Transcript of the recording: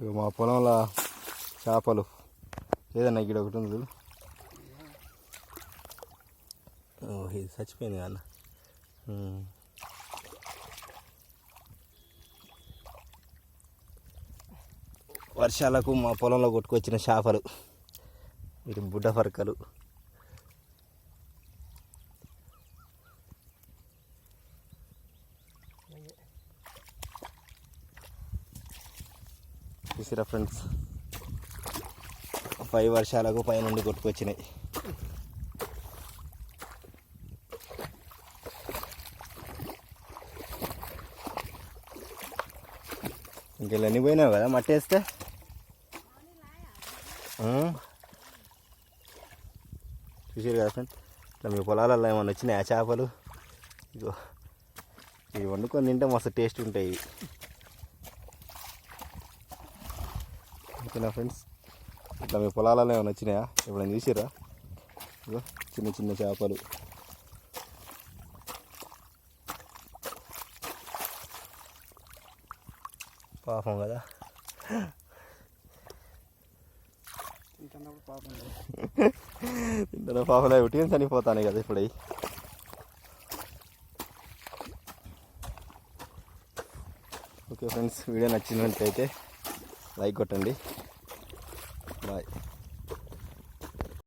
ఇక మా పొలంలో చేపలు. ఏదన్నా ఇక్కడ ఒకటి ఉంది చూడు. ఇది చచ్చిపోయింది అన్న. వర్షాలకు మా పొలంలో కొట్టుకొచ్చిన చేపలు. వీటి బుడ్డ ఫరకలు చూసిరా ఫ్రెండ్స్? పై వర్షాలకు పై నుండి కొట్టుకొచ్చినాయి. ఇంకెళ్ళని పోయినావు కదా మట్టి వేస్తే? చూసారు కదా ఫ్రెండ్ ఇట్లా మీ పొలాలలో ఏమన్నా వచ్చినాయి ఆ చేపలు? ఇగో ఇవి వండుకొని తింటే మస్తు టేస్ట్ ఉంటాయి ఇవి. ఓకేనా ఫ్రెండ్స్? ఇట్లా మీ పొలాలలో ఏమైనా వచ్చినాయా? ఎప్పుడైనా చూసిరా చిన్న చిన్న చేపలు. పాపం కదా. తింటున్నప్పుడు పాపం ఇందులో పాపలే ఉట్టి చనిపోతాను కదా ఇప్పుడు. అవి ఓకే ఫ్రెండ్స్ వీడియో నచ్చినట్లయితే లైక్ కొట్టండి. Bye.